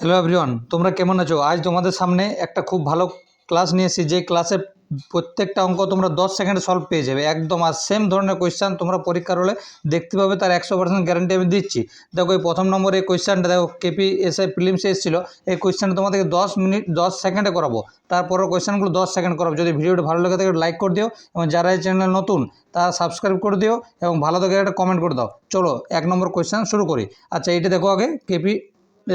Hello everyone, তোমরা কেমন আছো? আজ তোমাদের সামনে একটা খুব ভালো ক্লাস নিয়ে এসেছি, যে ক্লাসে প্রত্যেকটা অঙ্ক তোমরা দশ সেকেন্ডে সলভ পেয়ে যাবে। একদম আর সেম ধরনের কোয়েশ্চান তোমরা পরীক্ষার হলে দেখতে পাবে, তার একশো পার্সেন্ট গ্যারান্টি আমি দিচ্ছি। দেখো, এই প্রথম নম্বরে এই কোয়েশ্চানটা দেখো কেপি এস আই ফিলিমসে এসেছিল, এই কোয়েশ্চানটা তোমাদেরকে দশ মিনিট, দশ সেকেন্ডে করাবো। তারপরের কোয়েশ্চানগুলো দশ সেকেন্ড করাবো। যদি ভিডিওটা ভালো লাগে থাকে লাইক করে দিও, এবং যারা এই চ্যানেল নতুন, তারা সাবস্ক্রাইব করে দিও, এবং ভালো থাকে একটা কমেন্ট করে দাও। চলো, এক নম্বর কোয়েশ্চান শুরু করি। আচ্ছা এইটা দেখো আগে কেপি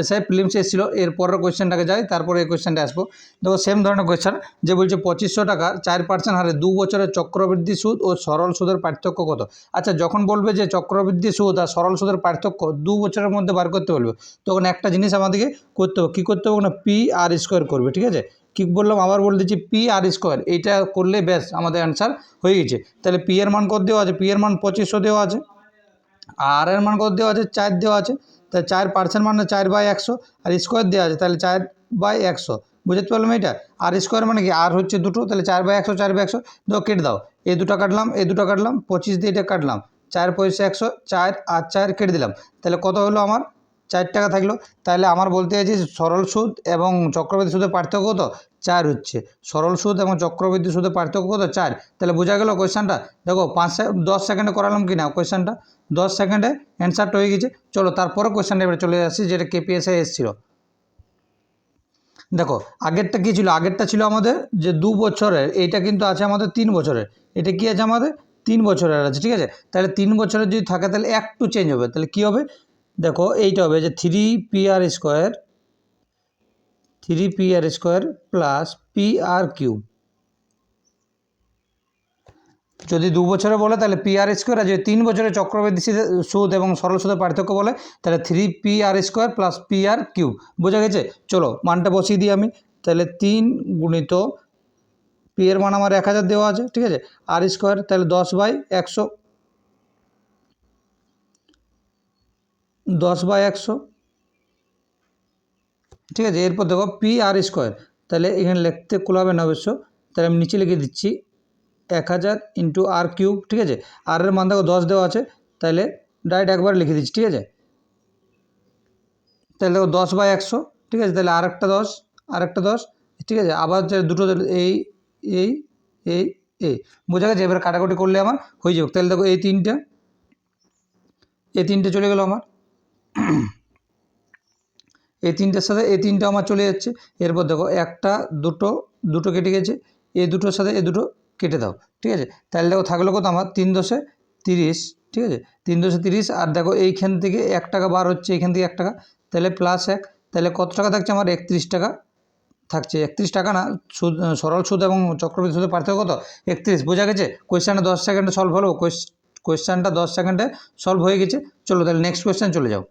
এসআই ফিলিমস এসেছিল এর পরের কোয়েশ্চেনটাকে যাই, তারপরে এই কোয়েশ্চেনটা আসব। দেখো সেম ধরনের কোয়েশ্চেন যে বলছে পঁচিশশো টাকা, চার পার্সেন্ট হারে দু বছরের চক্রবৃদ্ধি সুদ ও সরল সুদের পার্থক্য কত? আচ্ছা যখন বলবে যে চক্রবৃদ্ধি সুদ আর সরল সুদের পার্থক্য দু বছরের মধ্যে বার করতে বলবে, তখন একটা জিনিস আমাদেরকে করতে হবে, কী করতে হবে না পি আর স্কোয়ার করবে, ঠিক আছে? কী বললাম, আবার বলে দিচ্ছি পি আর স্কোয়ার এইটা করলে ব্যাস আমাদের অ্যান্সার হয়ে গেছে। তাহলে পি এর মান কত দেওয়া আছে? পি এর মান পঁচিশশো দেওয়া আছে আর এর মান কত দেওয়া আছে? চার দেওয়া আছে। তাহলে চার পার্সেন্ট মানে চার বাই একশো আর স্কোয়ার দেওয়া আছে, তাহলে চার বাই একশো। বুঝতে পারলাম এটা আর স্কোয়ার মানে কি? আর হচ্ছে দুটো, তাহলে চার বাই একশো, চার বাই একশো। দাও কেটে দাও, এই দুটো কাটলাম, এই দুটো কাটলাম, পঁচিশ দিয়ে এটা কাটলাম। চার পয়সা একশো, চার আর চার কেটে দিলাম। তাহলে কত হলো আমার? চার টাকা থাকল। তাহলে আমার বলতে চাইছি সরল সুদ এবং চক্রবৃদ্ধি সুদের পার্থক্য কত? চার হচ্ছে। সরল সুদ এবং চক্রবৃদ্ধি সুদের পার্থক্য কত? চার। তাহলে বোঝা গেল কোয়েশ্চানটা দেখো, পাঁচ দশ সেকেন্ডে করালাম কি না কোয়েশ্চানটা দশ সেকেন্ডে অ্যান্সারটা হয়ে গেছে। চলো তারপরে কোয়েশ্চানটা এবারে চলে আসছি যেটা কেপিএসআই এসেছিল। দেখো, আগেরটা কী ছিল? আগেরটা ছিল আমাদের যে দু বছরের, এইটা কিন্তু আছে আমাদের তিন বছরের। এটা কি আছে আমাদের? তিন বছরের আছে, ঠিক আছে? তাহলে তিন বছরের যদি থাকে, তাহলে একটু চেঞ্জ হবে। তাহলে কী হবে? দেখো, এইটা হবে যে three P R square three P R square plus P R cube যদি দু বছরে বলে, তাহলে পি আর স্কোয়ার আর যদি তিন বছরের চক্রবৃদ্ধি সুদ এবং সরল সুদের পার্থক্য বলে, তাহলে three P R square plus P R cube বোঝা গেছে? চলো, মানটা বসিয়ে দিই আমি। তাহলে তিন গুণিত পি এর মান আমার এক হাজার দেওয়া আছে, ঠিক আছে? আর স্কোয়ার তাহলে দশ বাই একশো। দশ বাই একশো। ঠিক আছে? এরপর দেখো পি আর স্কোয়ার তাহলে এখানে লিখতে কোলাবে না অবশ্য। তাহলে আমি নিচে লিখে দিচ্ছি এক হাজার ইন্টু আর কিউব ঠিক আছে? আর এর মান দেখো দশ দেওয়া আছে। তাহলে ডাইরেক্ট একবার লিখে দিচ্ছি, ঠিক আছে? তাহলে দেখো দশ বাই একশো, ঠিক আছে? তাহলে আর একটা দশ, আর একটা দশ, ঠিক আছে? আবার যে দুটো এই এই এই এই বোঝা গেছে? এবার কাটাকুটি করলে আমার হয়ে যাবে। তাহলে দেখো এই তিনটা, এই তিনটে চলে গেলো আমার। এই তিনটের সাথে এই তিনটা আমার চলে যাচ্ছে। এরপর দেখো একটা, দুটো দুটো কেটে গেছে। এই দুটোর সাথে এই দুটো কেটে দাও, ঠিক আছে? তাহলে দেখো থাকল কত আমার? তিন দশে তিরিশ, ঠিক আছে? তিন দশে তিরিশ, আর দেখো এইখান থেকে এক টাকা বার হচ্ছে, এইখান থেকে এক টাকা। তাহলে প্লাস এক, তাহলে কত টাকা থাকছে আমার? একত্রিশ টাকা থাকছে। একত্রিশ টাকা না, সুদ, সরল সুদ এবং চক্রবৃদ্ধি সুদের পার্থক্য কত? একত্রিশ, বোঝা গেছে? কোয়েশ্চেনটা দশ সেকেন্ডে সলভ হলো কোয়েশ্চেনটা দশ সেকেন্ডে সলভ হয়ে গেছে। চলো তাহলে নেক্সট কোয়েশ্চেন চলে যাও।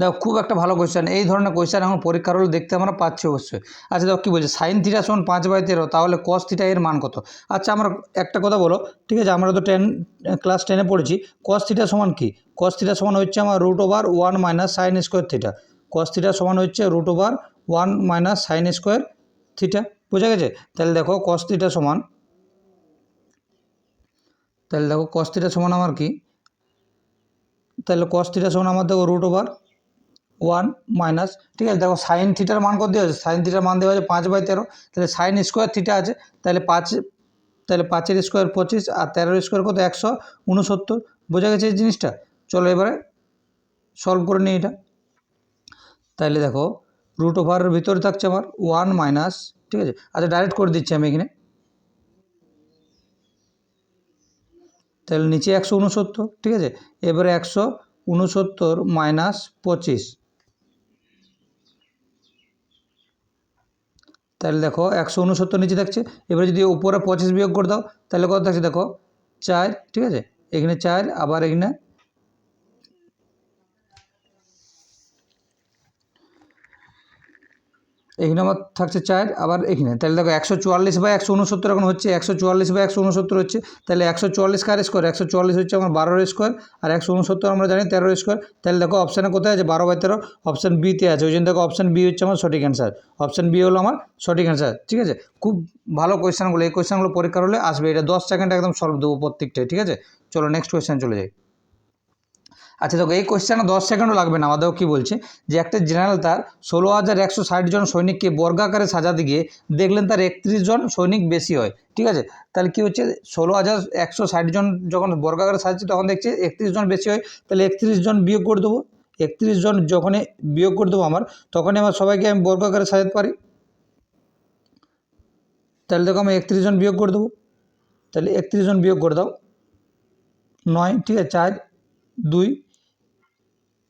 দেখো, খুব একটা ভালো কোয়েশ্চেন এই ধরনের কোয়েশ্চেন এখন পরীক্ষার হলে দেখতে আমরা পাচ্ছি অবশ্যই। আচ্ছা দেখো কী বলছে? সাইন থিটা সমান পাঁচ বাই তেরো, তাহলে কস থিটা এর মান কত? আচ্ছা আমরা একটা কথা বলো, ঠিক আছে? আমরা তো টেন ক্লাস টেনে পড়েছি। কস থিটা সমান কি? কস থিটা সমান হচ্ছে আমার root over one minus sine square theta cos theta সমান হচ্ছে root over one minus sine square theta বুঝা গেছে? তাহলে দেখো কস থিটা সমান, তাহলে দেখো কস থিটা সমান আমার কি? তাহলে কস থিটা সমান আমার দেখো রুট ওভার ওয়ান মাইনাস ঠিক আছে? দেখো সাইন থিটার মান কত দেওয়া আছে সাইন থিটার মান দেওয়া আছে পাঁচ বাই তেরো। তাহলে সাইন স্কোয়ার থিটা আছে। তাহলে পাঁচ, তাহলে পাঁচের স্কোয়ার পঁচিশ আর তেরোর স্কোয়ার কত? একশো উনসত্তর। বোঝা গেছে এই জিনিসটা? চলো এবারে সলভ করে নিই এটা। তাহলে দেখো রুট ওভারের ভিতরে থাকছে আমার ওয়ান মাইনাস ঠিক আছে? আচ্ছা ডাইরেক্ট করে দিচ্ছি আমি এখানে। তাহলে নিচে একশো উনসত্তর, ঠিক আছে? এবারে একশো উনসত্তর মাইনাস পঁচিশ। তাহলে দেখো একশো উনসত্তর নিচে থাকছে। এবারে যদি উপরে পঁচিশ বিয়োগ করে দাও, তাহলে কত থাকছে দেখো? চার, ঠিক আছে? এখানে চার, আবার এখানে এখানে আমার থাকছে চার, আবার এখানে। তাহলে দেখো একশো চুয়াল্লিশ বা একশো উনসত্তর এখন হচ্ছে, একশো চুয়াল্লিশ বা একশো উনসত্তর হচ্ছে, তাহলে একশো চুয়াল্লিশ কার স্কোয়ার একশো চুয়াল্লিশ হচ্ছে আমার বারোর স্কোয়ার আর একশো উনসত্তর আমরা জানি তেরোর স্কোয়ার তাহলে দেখো অপশানে কোথায় আছে? বারো বাই তেরো অপশান বিতে আছে। ওই জন্য দেখো অপশান বি হচ্ছে আমার সঠিক অ্যান্সার অপশান বি হলো আমার সঠিক অ্যান্সার ঠিক আছে? খুব ভালো কোয়েশ্চেনগুলো এই কোয়েশ্চেনগুলো পরীক্ষার হলে আসবে। এটা দশ সেকেন্ড একদম সলভ দেবো প্রত্যেকটাই। ঠিক আছে? চলো নেক্সট কোয়েশ্চেন চলে যাই। আচ্ছা দেখো, এই কোয়েশ্চেনে দশ সেকেন্ডও লাগবে না, আমাদেরও কী বলছে? যে একটা জেনারেল তার ষোলো হাজার একশো ষাট জন সৈনিককে বর্গাকারে সাজাতে গিয়ে দেখলেন তার একত্রিশ জন সৈনিক বেশি হয়, ঠিক আছে? তাহলে কী হচ্ছে? ষোলো হাজার একশো ষাট জন যখন বর্গাকারে সাজাচ্ছে তখন দেখছি একত্রিশ জন বেশি হয়, তাহলে একত্রিশ জন বিয়োগ করে দেবো। একত্রিশ জন যখনই বিয়োগ করে দেবো আমার, তখনই আমার সবাইকে আমি বর্গাকারে সাজাতে পারি। তাহলে দেখো, আমি একত্রিশ জন বিয়োগ করে দেবো। তাহলে একত্রিশ জন বিয়োগ করে দাও। নয়, ঠিক আছে, চার, দুই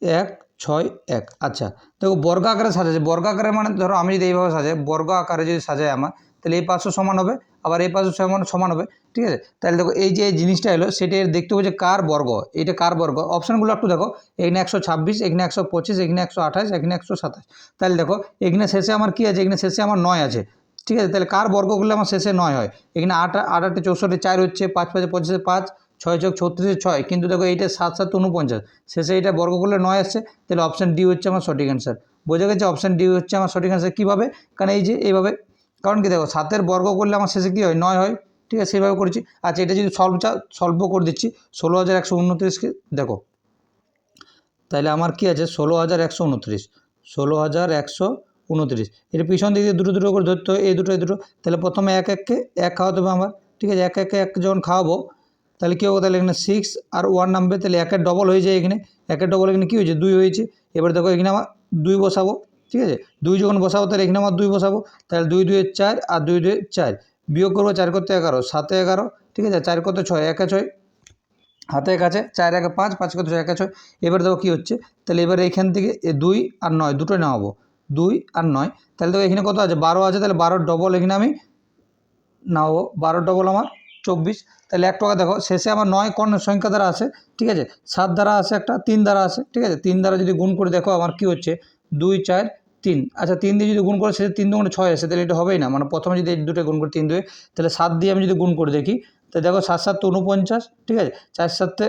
এক, ছয়, এক। আচ্ছা দেখো বর্গ আকারে সাজাচ্ছে। বর্গ আকারে মানে ধরো আমি যদি এইভাবে সাজাই, বর্গ আকারে যদি সাজাই আমার, তাহলে এই পাশও সমান হবে, আবার এই পাশও সমান সমান হবে, ঠিক আছে? তাহলে দেখো এই যে জিনিসটা এলো, সেটা দেখতে হবে যে কার বর্গ এটা কার বর্গ? অপশানগুলো একটু দেখো, এখানে একশো ছাব্বিশ, এখানে একশো পঁচিশ, এখানে একশো আঠাশ, এখানে একশো সাতাশ। তাহলে দেখো, এখানে শেষে আমার কী আছে? এখানে শেষে আমার নয় আছে, ঠিক আছে? তাহলে কার বর্গ করলে আমার শেষে নয় হয়? এখানে আট আট আটে চৌষট্টি, চার হচ্ছে, পাঁচ, পাঁচে, পঁচিশে পাঁচ ছয় চোখ ছত্রিশে ছয়, কিন্তু দেখো এইটা সাত সাত উনপঞ্চাশ শেষে এটা বর্গ করলে নয় আসছে, তাহলে অপশান ডি হচ্ছে আমার সঠিক অ্যান্সার বোঝা গেছে অপশান ডি হচ্ছে আমার সঠিক অ্যান্সার কীভাবে? কারণ এই যে এইভাবে, কারণ কি দেখো, সাতের বর্গ করলে আমার শেষে কী হয়? নয় হয়। ঠিক আছে, সেইভাবে করেছি। আচ্ছা এটা যদি সলভ সলভ করে দিচ্ছি, ষোলো হাজার একশো উনত্রিশকে দেখো। তাহলে আমার কি আছে? ষোলো হাজার একশো উনত্রিশ। ষোলো হাজার একশো উনত্রিশ। এর পিছন দিক দিয়ে দুটো দুটো করে ধরতে হয়, এই দুটো এই দুটো। তাহলে প্রথমে এক এককে এক খাওয়াতে হবে আমার। ঠিক আছে, এক, একে, এক যখন খাওয়াবো তাহলে কী হবে? তাহলে এখানে সিক্স আর ওয়ান নামবে, তাহলে একের ডবল হয়ে যায় এখানে। একের ডবল এখানে কী হয়েছে? দুই হয়েছে। এবার দেখো এখানে আমার দুই বসাবো, ঠিক আছে? দুই যখন বসাবো, তাহলে এখানে আমার দুই বসাবো। তাহলে দুই দুয়ে চার আর দুই দুয়ে চার। বিয়োগ করব চার করতে এগারো, সাতে এগারো, ঠিক আছে? চার করতে ছয়, একে ছয়। হাতে এক আছে, চার একে পাঁচ পাঁচ কত ছয়, একে ছয়। এবার দেখো কী হচ্ছে? তাহলে এবার এইখান থেকে দুই আর নয় দুটোই নামাবো দুই আর নয়। তাহলে দেখো এখানে কত আছে? বারো আছে, তাহলে বারোর ডবল এখানে আমি নামাবো। বারো ডবল আমার চব্বিশ। তাহলে এক টাকা দেখো, শেষে আমার নয় কোন সংখ্যা দ্বারা আছে ঠিক আছে? সাত দ্বারা আছে একটা, তিন দ্বারা আছে ঠিক আছে? তিন দ্বারা যদি গুণ করে দেখো আমার কি হচ্ছে? দুই, চার, তিন। আচ্ছা তিন দিয়ে যদি গুণ করে সেটা তিন দুগুণে ছয় আসে, তাহলে এটা হবেই না। মানে প্রথমে যদি দুটো গুণ করে, তিন দুয়ে, তাহলে সাত দিয়ে আমি যদি গুণ করে দেখি, তাহলে দেখো সাত সাত তো উনপঞ্চাশ ঠিক আছে? চার সাতে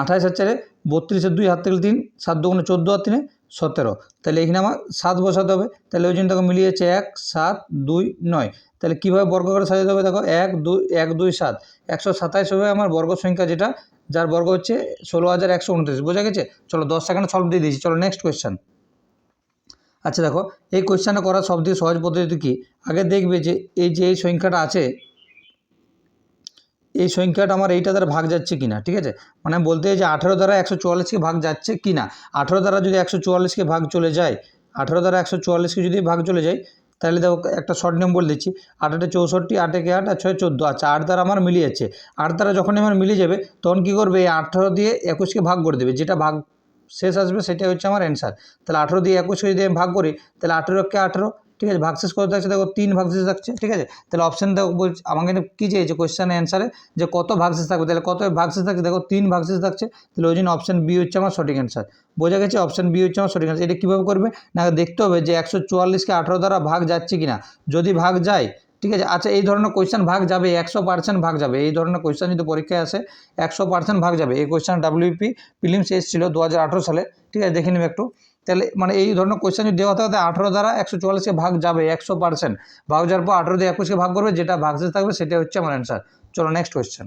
আঠাশ আর চারে বত্রিশের দুই হাত থেকে তিন, সাত দুগুণে চোদ্দ আর তিনে সতেরো। তাহলে এখানে আমার সাত বসাতে হবে। তাহলে ওই জন্য দেখো মিলিয়ে যাচ্ছে এক, সাত, দুই, নয়। তাহলে কীভাবে বর্গ করে সাজাতে হবে দেখো? এক, দুই এক, দুই, সাত। একশো সাতাইশ হবে আমার বর্গ সংখ্যা যেটা, যার বর্গ হচ্ছে ষোলো হাজার একশো উনত্রিশ। বোঝা গেছে? চলো দশ সেকেন্ড সলভ দিয়ে দিয়েছি। চলো নেক্সট কোয়েশ্চেন আচ্ছা দেখো, এই কোয়েশ্চেনটা করার সবথেকে সহজ পদ্ধতি কী? আগে দেখবে যে এই যে এই সংখ্যাটা আছে এই সংখ্যাটা আমার এইটা দ্বারা ভাগ যাচ্ছে কি না ঠিক আছে? মানে বলতে যে আঠেরো দ্বারা একশো চুয়াল্লিশকে ভাগ যাচ্ছে কি না আঠেরো দ্বারা যদি একশো চুয়াল্লিশকে ভাগ চলে যায়, আঠেরো দ্বারা একশো চুয়াল্লিশকে যদি ভাগ চলে যায়, তাহলে দেখো একটা শর্ট নিয়ম বলে দিচ্ছি, আট আটে চৌষট্টি, আট একে আট, আর ছয় চোদ্দ আচ্ছা আট দ্বারা আমার মিলিয়ে যাচ্ছে আট দ্বারা যখনই আমার মিলিয়ে যাবে, তখন কী করবে? এই আঠেরো দিয়ে একুশকে ভাগ করে দেবে, যেটা ভাগ শেষ আসবে, সেটাই হচ্ছে আমার অ্যান্সার তাহলে আঠেরো দিয়ে একুশকে যদি আমি ভাগ করি, তাহলে আঠেরোকে আঠেরো ঠিক আছে, ভাগশেষ কত থাকছে? দেখো তিন ভাগশেষ থাকছে, ঠিক আছে? তাহলে অপশান দেখো আমাকে কী চেয়েছে কোয়েশ্চেন অ্যান্সারে যে কত ভাগশেষ থাকবে? তাহলে কত ভাগশেষ থাকছে? দেখো তিন ভাগশেষ থাকছে, তাহলে ওই জন্য অপশান বি হচ্ছে আমার সঠিক অ্যান্সার বোঝা গেছে অপশান বি হচ্ছে আমার সঠিক অ্যান্সার এটা কীভাবে করবে? না, দেখতে হবে যে একশো চুয়াল্লিশকে আঠেরো দ্বারা ভাগ যাচ্ছে কি না যদি ভাগ যায়, ঠিক আছে? আচ্ছা এই ধরনের কোয়েশ্চেন ভাগ যাবে, একশো পার্সেন্ট ভাগ যাবে। এই ধরনের কোয়েশ্চেন যদি পরীক্ষায় আসে, একশো পার্সেন্ট ভাগ যাবে। এই কোয়েশ্চেন ডাব্লিউপি ফিলিমস এসেছিল দু হাজার আঠেরো সালে, ঠিক আছে? দেখে নেবে একটু। তাহলে মানে এই ধরনের কোয়েশ্চেন যদি দেওয়া থাকে আঠেরো দ্বারা একশো চুয়াল্লিশকে ভাগ যাবে, একশো পার্সেন্ট ভাগ যাওয়ার পর আঠেরো দিয়ে একুশকে ভাগ করবে, যেটা ভাগ ভাগশেষ থাকবে সেটা হচ্ছে আমার অ্যান্সার চলো নেক্সট কোয়েশ্চেন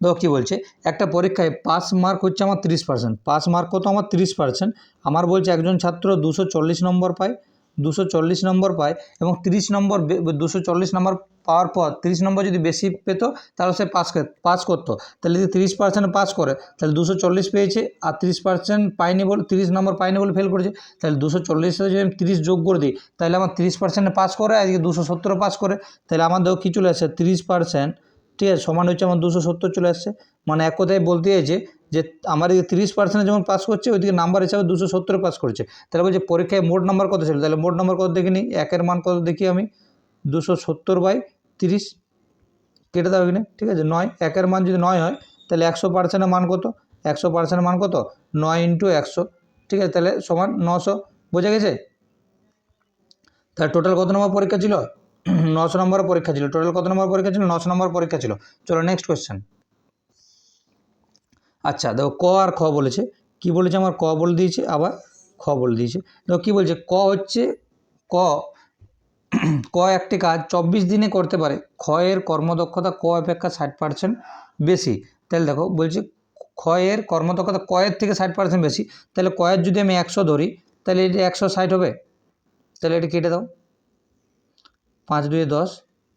দেখো কী বলছে, একটা পরীক্ষায় পাস মার্ক হচ্ছে আমার তিরিশ পার্সেন্ট পাস মার্ক কত? আমার তিরিশ পার্সেন্ট আমার বলছে একজন ছাত্র দুশো চল্লিশ নম্বর পায়। দুশো চল্লিশ নম্বর পায় এবং তিরিশ নম্বর দুশো চল্লিশ নম্বর পাওয়ার পর তিরিশ নম্বর যদি বেশি পেত, তাহলে সে পাস পাস করতো। তাহলে যদি তিরিশ পার্সেন্ট পাস করে, তাহলে দুশো চল্লিশ পেয়েছে আর তিরিশ পার্সেন্ট পায়নি বলে, তিরিশ নম্বর পায়নি বলে ফেল করেছে, তাহলে দুশো চল্লিশে যদি আমি তিরিশ যোগ করে দিই, তাহলে আমার তিরিশ পার্সেন্টে পাস করে আজকে দুশো সত্তরে পাস করে, তাহলে দেখো কী চলে আসছে তিরিশ পার্সেন্ট ঠিক আছে, সমান হচ্ছে আমার দুশো সত্তর চলে আসছে। মানে এক কথায় বলতে চাইছে যে আমার এই তিরিশ পার্সেন্টে যেমন পাস করছে, ওইদিকে নাম্বার হিসাবে দুশো সত্তরে পাস করছে। তাহলে বলছে পরীক্ষায় মোট নাম্বার কত ছিল? তাহলে মোট নাম্বার কত দেখে নিই একের মান কত দেখি আমি? দুশো সত্তর বাই তিরিশ। কেটে দাও এখানে, ঠিক আছে? নয়, একের মান যদি নয় হয়, তাহলে একশো পার্সেন্টের মান কত? একশো পার্সেন্টের মান কত? নয় ইন্টু একশো। ঠিক আছে? তাহলে সমান নশো। বোঝা গেছে? তাহলে টোটাল কত নম্বর পরীক্ষা ছিল? নশো নম্বর পরীক্ষা ছিল। টোটাল কত নম্বর পরীক্ষা ছিল? নশো নম্বর পরীক্ষা ছিল। চলো নেক্সট কোয়েশ্চেন আচ্ছা দেখো ক আর খ বলেছে। কি বলেছে আমার? ক বলে দিয়েছে, আবার খ বলে দিয়েছে। দেখো কী বলছে? ক হচ্ছে, ক ক একটি কাজ চব্বিশ দিনে করতে পারে। খ এর কর্মদক্ষতা ক অপেক্ষা ষাট পার্সেন্ট বেশি। তাহলে দেখো বলছে ক্ষয়ের কর্মদক্ষতা কয়ের থেকে ষাট পার্সেন্ট বেশি। তাহলে কয়ের যদি আমি একশো ধরি, তাহলে এটা একশো ষাট হবে? তাহলে এটা কেটে দাও। পাঁচ দুয়ে দশ,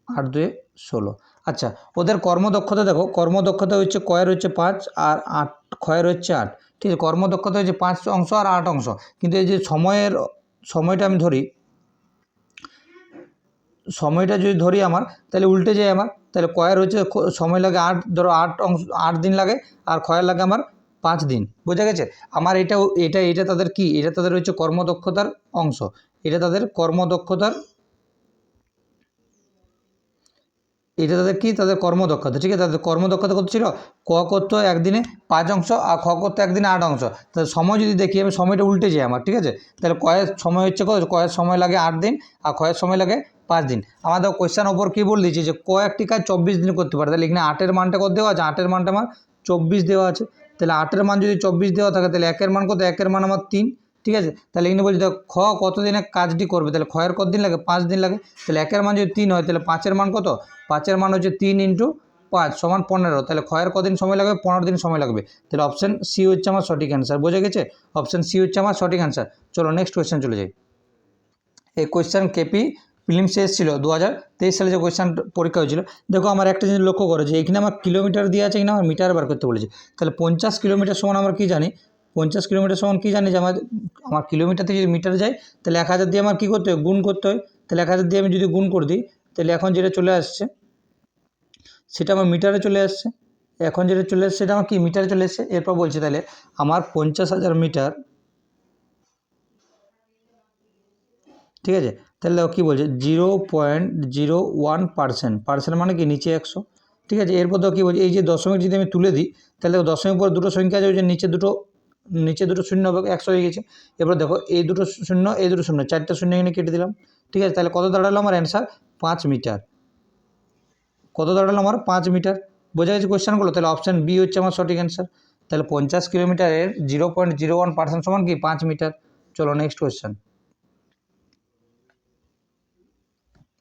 আট দুয়ে ষোলো। আচ্ছা ওদের কর্মদক্ষতা দেখো, কর্মদক্ষতা হচ্ছে কয়ের হচ্ছে পাঁচ আর আট, ক্ষয়ের হচ্ছে আট। ঠিক আছে, কর্মদক্ষতা হচ্ছে পাঁচ অংশ আর আট অংশ। কিন্তু এই যে সময়ের, সময়টা আমি ধরি, সময়টা যদি ধরি আমার, তাহলে উল্টে যায় আমার। তাহলে কয়ের হচ্ছে সময় লাগে আট, ধরো আট অংশ, আট দিন লাগে, আর ক্ষয়ের লাগে আমার পাঁচ দিন। বোঝা গেছে? আমার এটাও, এটা এটা তাদের কি? এটা তাদের হচ্ছে কর্মদক্ষতার অংশ। এটা তাদের কর্মদক্ষতার এটা তাদের কি? তাদের কর্মদক্ষতা। ঠিক আছে? তাদের কর্মদক্ষতা কত ছিল? ক করতো একদিনে পাঁচ অংশ আর খ করতো একদিনে আট অংশ। তাহলে সময় যদি দেখি, আমি সময়টা উল্টে যাই আমার, ঠিক আছে? তাহলে কয়ের সময় হচ্ছে কত? কয়ের সময় লাগে আট দিন আর ক্ষয়ের সময় লাগে পাঁচ দিন। আমাদের কোয়েশ্চেন ওপর কী বলে দিয়েছে যে কয়েকটি কাজ চব্বিশ দিন করতে পারে? তাহলে এখানে আটের মানটা কত দেওয়া আছে? আটের মানটা আমার চব্বিশ দেওয়া আছে। তাহলে আটের মান যদি চব্বিশ দেওয়া থাকে, তাহলে একের মান কত? একের মান আমার তিন। ঠিক আছে? তাহলে এখানে বলছি, দেখো, খ কত দিনে কাজটি করবে? তাহলে খয়ের কত দিন লাগে? পাঁচ দিন লাগে। তাহলে একের মান যদি তিন হয়, তাহলে পাঁচের মান কত? পাঁচের মান হচ্ছে তিন ইন্টু পাঁচ সমান পনেরো। তাহলে খয়ের কদিন সময় লাগবে? পনেরো দিন সময় লাগবে। তাহলে অপশান সি হচ্ছে আমার সঠিক অ্যান্সার বোঝা গেছে? অপশান সি হচ্ছে আমার সঠিক অ্যান্সার চলো নেক্সট কোয়েশ্চেন চলে যাই। এই কোয়েশ্চেন কেপি ফিলিমসে এসেছিল দু হাজার তেইশ সালে যে কোয়েশ্চেন পরীক্ষা হয়েছিল। দেখো, আমার একটা জিনিস লক্ষ্য করো যে এখানে আমার কিলোমিটার দিয়ে আছে এখানে আমার মিটার বার করতে বলেছে। তাহলে পঞ্চাশ কিলোমিটার সমান আমরা কী জানি? পঞ্চাশ কিলোমিটার সমান কী জানি যে আমার আমার কিলোমিটার থেকে যদি মিটার যায়, তাহলে এক হাজার দিয়ে আমার কী করতে হয়? গুণ করতে হয়। তাহলে এক হাজার দিয়ে আমি যদি গুণ করে দিই, তাহলে এখন যেটা চলে আসছে, সেটা আমার মিটারে চলে আসছে। এখন যেটা চলে আসছে, সেটা আমার কি মিটারে চলে এসছে এরপর বলছে তাহলে, আমার পঞ্চাশ হাজার মিটার ঠিক আছে? তাহলে কী বলছে? Zero point zero one percent percent মানে কি? নিচে একশো। ঠিক আছে? এরপর তো কী বলছে? এই যে দশমিক যদি আমি তুলে দিই, তাহলে দশমিক পর দুটো সংখ্যা আছে যে নিচে দুটো নিচে দুটো শূন্য হবে, একশো হয়ে গেছে। এবার দেখো, এই দুটো শূন্য, এই দুটো শূন্য, চারটে শূন্য এখানে কেটে দিলাম। ঠিক আছে, তাহলে কত দাঁড়াল আমার অ্যান্সার পাঁচ মিটার। কত দাঁড়াল আমার? পাঁচ মিটার। বোঝা গেছে কোয়েশ্চেনগুলো তাহলে অপশান বি হচ্ছে আমার সঠিক অ্যান্সার তাহলে পঞ্চাশ কিলোমিটারের zero point zero one percent সমান কি? পাঁচ মিটার। চলো নেক্সট কোয়েশ্চেন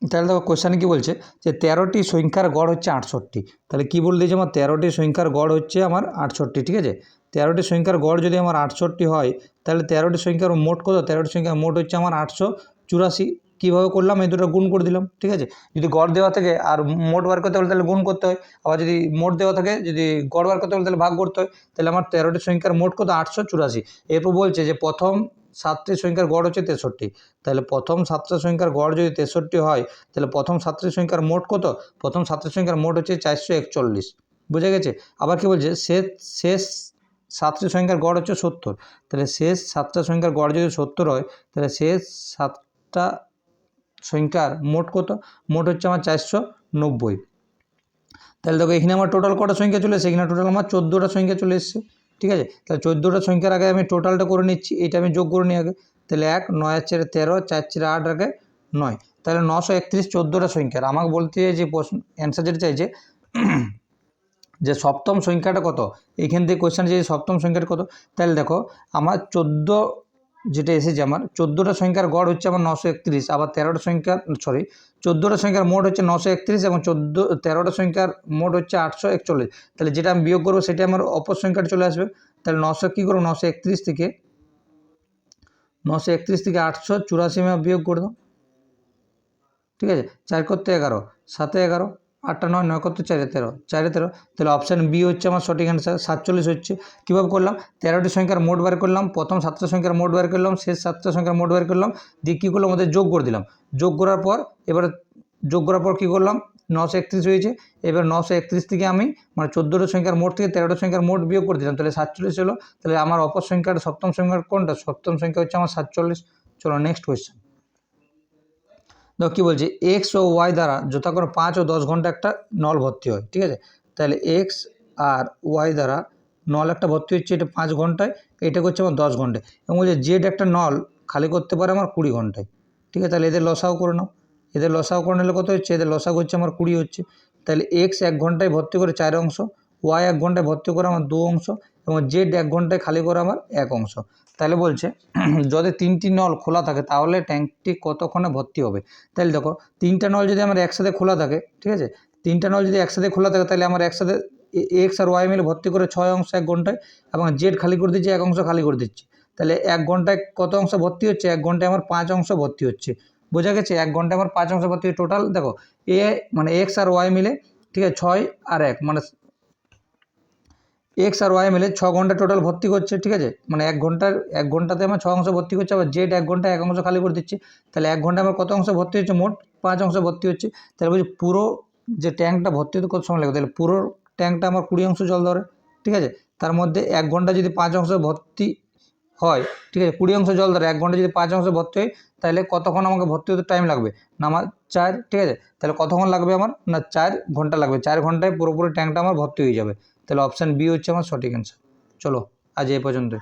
তাহলে দেখো কোয়েশ্চানে কী বলছে? যে তেরোটি সংখ্যার গড় হচ্ছে আটষট্টি। তাহলে কী বলে দিয়েছে আমার? তেরোটি সংখ্যার গড় হচ্ছে আমার আটষট্টি। ঠিক আছে? তেরোটি সংখ্যার গড় যদি আমার আটষট্টি হয়, তাহলে তেরোটি সংখ্যার মোট কত? তেরোটি সংখ্যার মোট হচ্ছে আমার আটশো চুরাশি। কীভাবে করলাম? এই দুটো গুণ করে দিলাম, ঠিক আছে? যদি গড় দেওয়া থাকে আর মোট বার করতে হলে তাহলে গুণ করতে হয়। আবার যদি মোট দেওয়া থাকে, যদি গড় বার করতে হলে তাহলে ভাগ করতে হয়। তাহলে আমার তেরোটি সংখ্যার মোট কত? আটশো চুরাশি। এরপর বলছে যে প্রথম সাতটি সংখ্যার গড় হচ্ছে তেষট্টি। তাহলে প্রথম সাতটা সংখ্যার গড় যদি তেষট্টি হয়, তাহলে প্রথম সাতটি সংখ্যার মোট কত? প্রথম সাতটি সংখ্যার মোট হচ্ছে চারশো একচল্লিশ। বুঝে গেছে? আবার কি বলছে? শেষ শেষ সাতটি সংখ্যার গড় হচ্ছে সত্তর। তাহলে শেষ সাতটা সংখ্যার গড় যদি সত্তর হয়, তাহলে শেষ সাতটা সংখ্যার মোট কত? মোট হচ্ছে আমার চারশো নব্বই। তাহলে দেখো, এখানে আমার টোটাল কটা সংখ্যা চলে এসেছে? এখানে টোটাল আমার চোদ্দোটা সংখ্যা চলে এসেছে। ঠিক আছে? তাহলে চোদ্দোটা সংখ্যার আগে আমি টোটালটা করে নিচ্ছি। এটা আমি যোগ করে নিই আগে। তাহলে এক নয় চারে তেরো, চার চারে আট, আগে নয়। তাহলে নশো একত্রিশ, চোদ্দোটা সংখ্যার। আমাকে বলতে যে প্রশ্ন অ্যান্সার যেটা চাইছে যে সপ্তম সংখ্যাটা কত? এইখান থেকে কোয়েশ্চেন যে সপ্তম সংখ্যাটা কত? তাহলে দেখো, আমার চোদ্দ যেটা এসেছে আমার, চোদ্দোটা সংখ্যার গড় হচ্ছে আমার নশো একত্রিশ, আবার তেরোটা সংখ্যা সরি চোদ্দোটা সংখ্যার মোট হচ্ছে নশো একত্রিশ এবং চোদ্দ, তেরোটা সংখ্যার মোট হচ্ছে আটশো একচল্লিশ। তাহলে যেটা আমি বিয়োগ করব সেটা আমার অপর সংখ্যাটা চলে আসবে। তাহলে নশো কী করব? নশো একত্রিশ থেকে, নশো একত্রিশ থেকে আটশো চুরাশি বিয়োগ করে দাও ঠিক আছে? চার করতে এগারো, সাতে এগারো আটটা নয় নয় করতে চারে তেরো। চারে তেরো। তাহলে অপশান বি হচ্ছে আমার সঠিক অ্যান্সার সাতচল্লিশ হচ্ছে। কীভাবে করলাম? তেরোটি সংখ্যার মোট বার করলাম, প্রথম সাতটা সংখ্যার মোট বার করলাম, শেষ সাতটা সংখ্যার মোট বার করলাম, দিয়ে কী করলাম? ওদের যোগ করে দিলাম। যোগ করার পর, এবারে যোগ করার পর কী করলাম? নশো একত্রিশ হয়েছে। এবার নশো একত্রিশ থেকে আমি মানে চোদ্দোটা সংখ্যার মোট থেকে তেরোটা সংখ্যার মোট বিয়োগ করে দিলাম। তাহলে সাতচল্লিশ হলো। তাহলে আমার অপর সংখ্যাটা সপ্তম সংখ্যার কোনটা? সপ্তম সংখ্যা হচ্ছে আমার সাতচল্লিশ। চলো নেক্সট কোয়েশ্চেন দেখো কী বলছে এক্স ও ওয়াই দ্বারা যথাক্রমে পাঁচ ও দশ ঘণ্টা একটা নল ভর্তি হয়, ঠিক আছে? তাহলে এক্স আর ওয়াই দ্বারা নল একটা ভর্তি হচ্ছে, এটা পাঁচ ঘন্টায় এটা করছে আমার দশ ঘন্টায়। এবং বলছে জেড একটা নল খালি করতে পারে আমার কুড়ি ঘন্টায়, ঠিক আছে? তাহলে এদের লসাও করে নাও। এদের লসাও করে নিলে কত হচ্ছে? এদের লসাও হচ্ছে আমার কুড়ি হচ্ছে। তাহলে এক্স এক ঘন্টায় ভর্তি করে চার অংশ ওয়াই এক ঘন্টায় ভর্তি করে আমার দু অংশ, এবং জেড এক ঘন্টায় খালি করে আমার এক অংশ। তাহলে বলছে, যদি তিনটি নল খোলা থাকে তাহলে ট্যাঙ্কটি কতক্ষণে ভর্তি হবে? তাহলে দেখো, তিনটা নল যদি আমার একসাথে খোলা থাকে, ঠিক আছে? তিনটা নল যদি একসাথে খোলা থাকে তাহলে আমার একসাথে এক্স আর ওয়াই মিলে ভর্তি করে ছয় অংশ এক ঘন্টায় এবং জেড খালি করে দিচ্ছি, এক অংশ খালি করে দিচ্ছি। তাহলে এক ঘন্টায় কত অংশ ভর্তি হচ্ছে? এক ঘন্টায় আমার পাঁচ অংশ ভর্তি হচ্ছে। বোঝা গেছে? এক ঘন্টায় আমার পাঁচ অংশ ভর্তি টোটাল দেখো, এ মানে এক্স আর ওয়াই মিলে, ঠিক আছে? ছয় আর এক মানে এক্স আর ওয়াই মিলে ছ ঘণ্টা টোটাল ভর্তি করছে, ঠিক আছে? মানে এক ঘণ্টার, এক ঘন্টাতে আমার ছ অংশ ভর্তি করছে আবার জেড এক ঘণ্টা এক অংশ খালি করে দিচ্ছে, তাহলে এক ঘণ্টা আমার কত অংশ ভর্তি হচ্ছে? মোট পাঁচ অংশ ভর্তি হচ্ছে। তাহলে বলছি পুরো যে ট্যাঙ্কটা ভর্তি হতে কত সময় লাগবে? তাহলে পুরো ট্যাঙ্কটা আমার কুড়ি অংশ জল ধরে, ঠিক আছে? তার মধ্যে এক ঘণ্টা যদি পাঁচ অংশ ভর্তি হয়, ঠিক আছে? কুড়ি অংশ জল ধরে, এক ঘণ্টা যদি পাঁচ অংশ ভর্তি হয়, তাহলে কতক্ষণ আমাকে ভর্তি হতে টাইম লাগবে? না আমার চার, ঠিক আছে? তাহলে কতক্ষণ লাগবে আমার? না চার ঘণ্টা লাগবে। চার ঘন্টায় পুরোপুরি ট্যাঙ্কটা আমার ভর্তি হয়ে যাবে। তাহলে অপশান বি হচ্ছে আমার সঠিক অ্যান্সার চলো আজ এ পর্যন্তই।